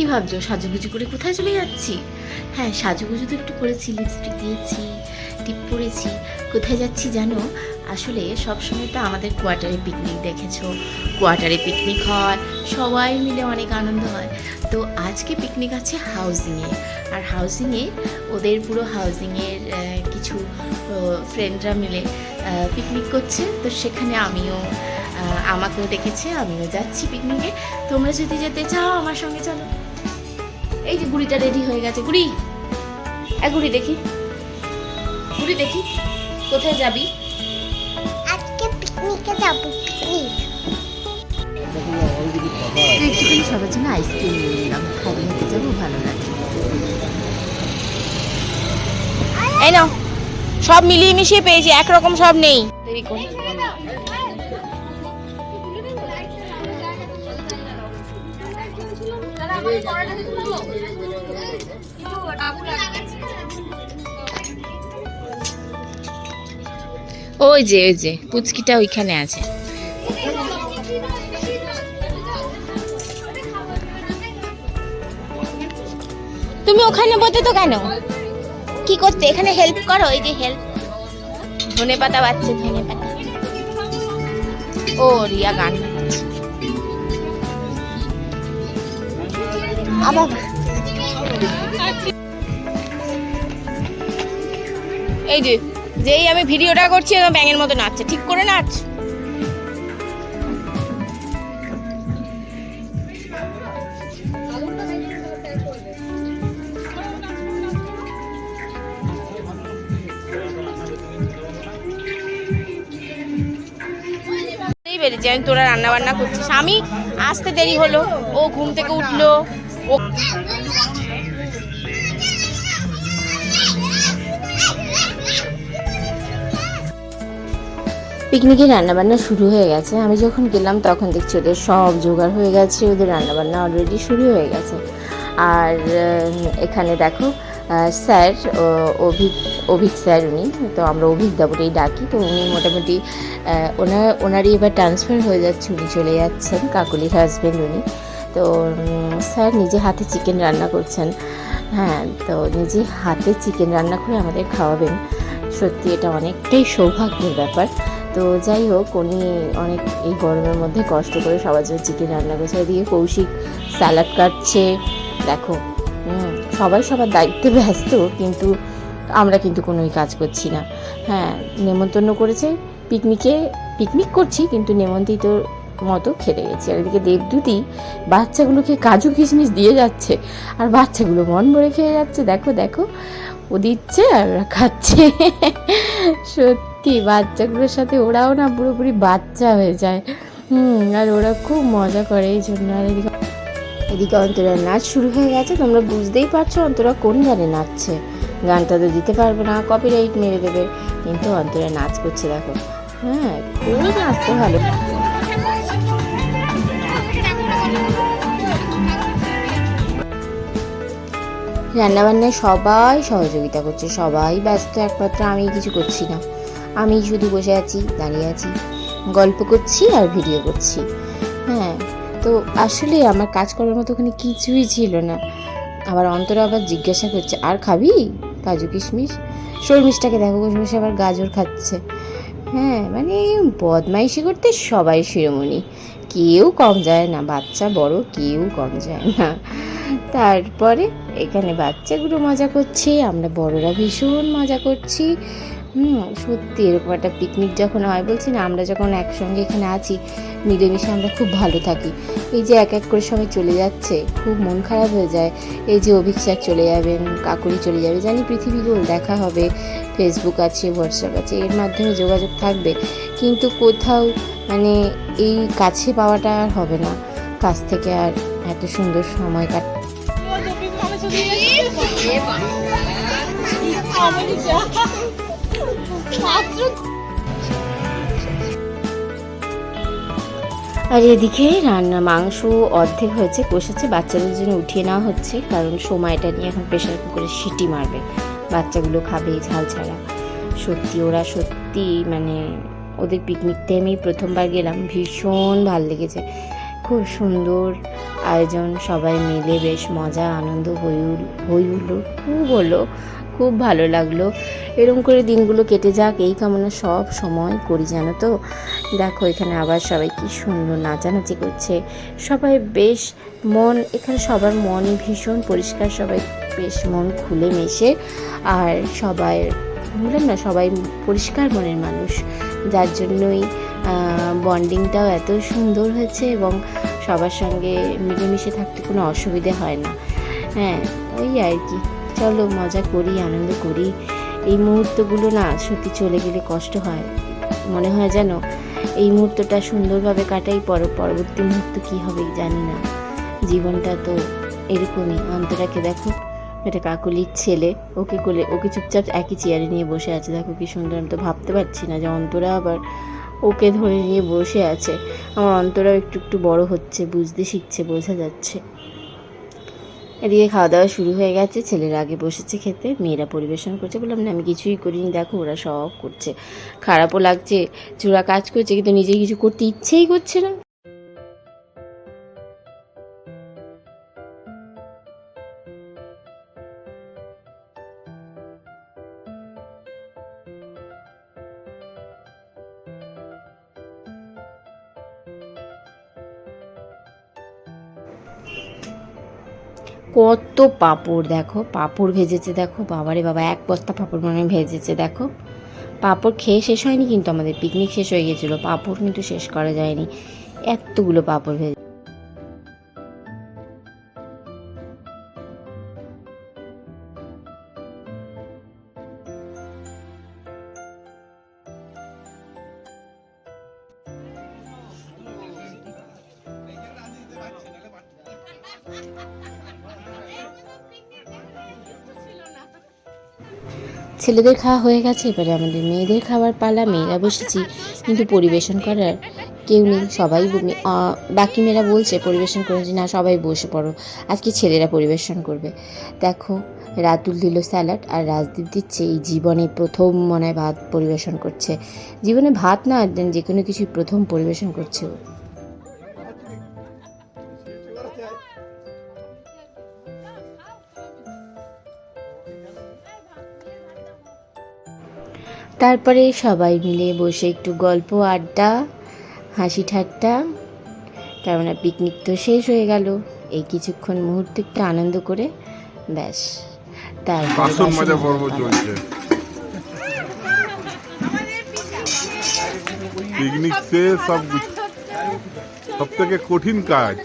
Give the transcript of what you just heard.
কি ভাবছ? সাজুগুজু করে কোথায় চলে যাচ্ছি? হ্যাঁ সাজুগুজু তো একটু করেছি লিপস্টিক দিয়েছি টিপ পরেছি। কোথায় যাচ্ছি জানো? আসলে সবসময় তো আমাদের কোয়ার্টারে পিকনিক দেখেছ। কোয়ার্টারে পিকনিক হয়, সবাই মিলে অনেক আনন্দ হয়। তো আজকে পিকনিক আছে হাউজিংয়ে আর হাউজিংয়ে ওদের পুরো হাউজিংয়ের কিছু ফ্রেন্ডরা মিলে পিকনিক করছে। তো সেখানে আমিও আমাকেও ডেকেছে আমিও যাচ্ছি পিকনিকে তোমরা যদি যেতে চাও আমার সঙ্গে চলো। এই যে গুড়িটা রেডি হয়ে গেছে গুড়ি এক গুড়ি দেখি গুড়ি দেখি কোথায় যাবি আজকে পিকনিকে যাব পিকনিক একটুখানি সবার জন্য আইসক্রিম নিয়ে নিলাম খালি যাব ভালো লাগে এই নাও সব মিলিয়ে মিশিয়ে পেয়েছি একরকম সব নেই দেরি করি ওই যে ওই যে পুচকিটা ওইখানে আছে। তুমি ওখানে বলতে তো কেন? কি করতে এখানে হেল্প করো এই যে হেল্প ধনে পাতা বাচ্চা ধনে পাতা ও রিয়া গান। এই যে, যেই আমি ভিডিওটা করছি একদম ব্যাঙের মতো নাচছে। ঠিক করে নাচ। পেরেছি আমি তোরা রান্না বান্না করছিস। আমি আসতে দেরি হলো। ও ঘুম থেকে উঠল। পিকনিকে রান্নাবান্না শুরু হয়ে গেছে। আমি যখন গেলাম তখন দেখছি ওদের সব জোগাড় হয়ে গেছে, ওদের রান্নাবান্না অলরেডি শুরু হয়ে গেছে। আর এখানে দেখো স্যার অভিক অভিক স্যার উনি, তো আমরা অভিক দা বলেই ডাকি, তো উনি মোটামুটি ওনার ওনারই এবার ট্রান্সফার হয়ে যাচ্ছে, উনি চলে যাচ্ছেন, কাকুলির হাজব্যান্ড উনি। তো স্যার নিজে হাতে চিকেন রান্না করছেন। হ্যাঁ তো নিজে হাতে চিকেন রান্না করে আমাদের খাওয়াবেন। সত্যি এটা অনেকটাই সৌভাগ্যের ব্যাপার। তো যাই হোক, উনি অনেক এই গরমের মধ্যে কষ্ট করে সবার জন্য চিকেন রান্না করছে এদিকে কৌশিক স্যালাড কাটছে। দেখো সবাই সবার দায়িত্বে ব্যস্ত, কিন্তু আমরা কিন্তু কোনোই কাজ করছি না। হ্যাঁ নেমন্তন্ন করেছে। পিকনিকে, পিকনিক করছি, কিন্তু নেমন্ত্রিত মতো খেতে গেছি। আর এদিকে দেবদূতি বাচ্চাগুলোকে কাজু কিশমিশ দিয়ে যাচ্ছে, আর বাচ্চাগুলো মন ভরে খেয়ে যাচ্ছে। দেখো দেখো, ও দিচ্ছে আর খাচ্ছে। সত্যি, বাচ্চাগুলোর সাথে ওরাও না পুরোপুরি বাচ্চা হয়ে যায়। হুম, আর ওরা খুব মজা করে এই জন্য। আর এদিকে এদিকে অন্তরা নাচ শুরু হয়ে গেছে। তোমরা বুঝতেই পারছ অন্তরা কোন গানে নাচছে। গানটা তো দিতে পারব না কপিরাইট মেরে দেবে। কিন্তু অন্তরা নাচ করছে, দেখো। হ্যাঁ খুব নাচতে ভালো। রান্নাবান্নায় সবাই সহযোগিতা করছে, সবাই ব্যস্ত, একমাত্র আমি কিছু করছি না। আমি শুধু বসে আছি, দাঁড়িয়ে আছি, গল্প করছি আর ভিডিও করছি। হ্যাঁ তো আসলে আমার কাজ করার মতো ওখানে কিছুই ছিল না। আবার অন্তরা আবার জিজ্ঞাসা করছে, আর খাবি? কাজু কিশমিশ? শর্মিষটাকে দেখো শর্মিষ আবার গাজর খাচ্ছে। হ্যাঁ মানে বদমাইশি করতে সবাই শিরোমণি। কেউ কম যায় না, বাচ্চা বড়, কেউ কম যায় না। তারপরে এখানে বাচ্চাগুলো মজা করছে, আমরা বড়রা ভীষণ মজা করছি। হুম, সত্যি এরকম একটা পিকনিক যখন হয়, বলছি না, আমরা যখন একসঙ্গে এখানে আছি, মিলেমিশে আমরা খুব ভালো থাকি। এই যে এক এক করে সবাই চলে যাচ্ছে, খুব মন খারাপ হয়ে যায়। এই যে অভিক চলে যাবেন, কাকুরি চলে যাবে, জানি পৃথিবী গোল দেখা হবে ফেসবুক আছে হোয়াটসঅ্যাপ আছে, এর মাধ্যমে যোগাযোগ থাকবে। কিন্তু কোথাও মানে এই কাছে পাওয়াটা আর হবে না। কাছ থেকে আর এত সুন্দর সময় কাট আর এদিকে রান্না মাংস অর্ধেক হয়েছে কষেছে বাচ্চাদের জন্য উঠিয়ে নেওয়া হচ্ছে, কারণ সময়টা নিয়ে এখন প্রেশার কুকারে সিটি মারবে। বাচ্চাগুলো খাবে ঝাল ছাড়া সত্যি, ওরা সত্যি মানে ওদের পিকনিকতে আমি প্রথমবার গেলাম, ভীষণ ভালো লেগেছে। খুব সুন্দর আয়োজন, সবাই মিলে বেশ মজা, আনন্দ হই হই হলো খুব হলো খুব ভালো লাগল। এরকম করে দিনগুলো কেটে যাক, এই কামনা সব সময় করি, জানো তো? দেখো, এখানে আবার সবাই কি সুন্দর নাচানাচি করছে। সবাই বেশ মন, এখানে সবার মন ভীষণ পরিষ্কার, সবাই বেশ মন খুলে মেশে, আর সবাই, বললাম না, সবাই পরিষ্কার মনের মানুষ। যার জন্যই বন্ডিংটাও এত সুন্দর হয়েছে এবং সবার সঙ্গে মিলেমিশে থাকতে কোনো অসুবিধে হয় না। হ্যাঁ ওই আর কি। চলো, মজা করি, আনন্দ করি। এই মুহূর্তগুলো না সত্যি চলে গেলে কষ্ট হয়। মনে হয় যেন এই মুহূর্তটা সুন্দরভাবে কাটাই, পর, পরবর্তী মুহূর্ত কী হবে জানি না। জীবনটা তো এরকমই, অন্তরাকে দেখো। এটা কাকুলির ছেলে। ওকে কোলে, ওকে চুপচাপ একই চেয়ারে নিয়ে বসে আছে। দেখো কি সুন্দর, আমি তো ভাবতে পারছি না যে অন্তরা আবার ওকে ধরে নিয়ে বসে আছে। আমার অন্তরাও একটু একটু বড় হচ্ছে, বুঝতে শিখছে, বোঝা যাচ্ছে। এদিকে খাওয়া দাওয়া শুরু হয়ে গেছে, ছেলেরা আগে বসেছে খেতে, মেয়েরা পরিবেশন করছে। বললাম, না, আমি কিছুই করিনি, দেখো, ওরা সব করছে। খারাপও লাগছে চূড়া কাজ করছে, কিন্তু নিজে কিছু করতে ইচ্ছেই করছে না। কত পাঁপড়, দেখো, পাঁপড় ভেজেছে, দেখো, বাবারে বাবা, এক বস্তা পাঁপড় মনে ভেজেছে, দেখো। পাঁপড় খেয়ে শেষ হয়নি কিন্তু আমাদের পিকনিক শেষ হয়ে গেছিল, পাঁপড় কিন্তু শেষ করা যায়নি। এতগুলো পাঁপড় ভেজে ছেলেদের খাওয়া হয়ে গেছে, এবারে আমাদের মেয়েদের খাবার পালা, মেয়েরা বসেছি, কিন্তু পরিবেশন করার কেউ নেই, সবাই বাকি মেয়েরা বলছে পরিবেশন করে যে, না, সবাই বসে পড়ো, আজকে ছেলেরা পরিবেশন করবে। দেখো, রাতুল দিল স্যালাড আর রাজদীপ দিচ্ছে এই জীবনে প্রথম মনে ভাত পরিবেশন করছে। জীবনে ভাত না, যে কোনো কিছু প্রথম পরিবেশন করছে ও। তারপরে সবাই মিলে বসে একটু গল্প আড্ডা হাসি ঠাট্টা। কেননা পিকনিক তো শেষ হয়ে গেল। এই কিছুক্ষণ মুহূর্তে একটু আনন্দ করে ব্যাস। তারপরে পিকনিক শেষ সব সব থেকে কঠিন কাজ।